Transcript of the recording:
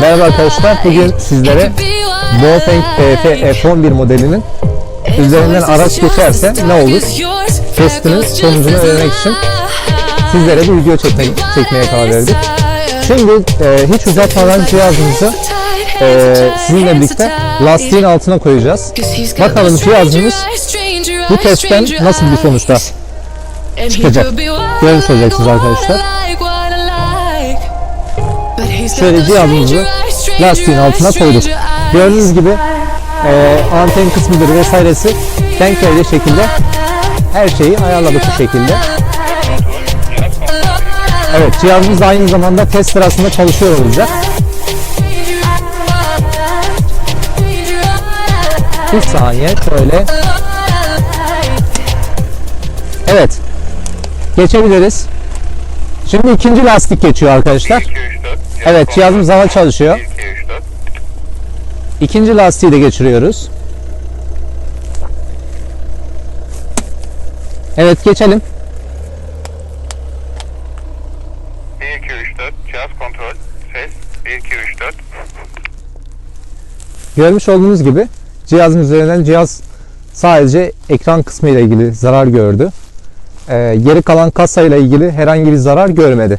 Merhaba arkadaşlar, bugün sizlere Boateng TT F11 modelinin üzerinden araç geçerse ne olur? testinin sonucunu öğrenmek için sizlere bir video çekmek, çekmeye karar verdik. Şimdi e, hiç uzatmadan cihazımızı e, sizinle birlikte lastiğin altına koyacağız. Bakalım cihazımız bu testten nasıl bir sonuçta çıkacak? Görmüş olacaksınız arkadaşlar. Şöyle cihazımızı lastiğin altına koyduk. Gördüğünüz gibi e, anten kısmıdır vesairesi denk gelecek şekilde her şeyi ayarladık bu şekilde. Evet cihazımız da aynı zamanda test sırasında çalışıyor olacak. Bir saniye şöyle. Evet. Geçebiliriz. Şimdi ikinci lastik geçiyor arkadaşlar. Evet cihazımız hava çalışıyor. İkinci lastiği de geçiriyoruz. Evet geçelim. 1, 2, 3, 4. Cihaz kontrol. Ses. 1, 2, 3, 4. Görmüş olduğunuz gibi cihazın üzerinden cihaz sadece ekran kısmı ile ilgili zarar gördü. Ee, geri kalan kasa ile ilgili herhangi bir zarar görmedi.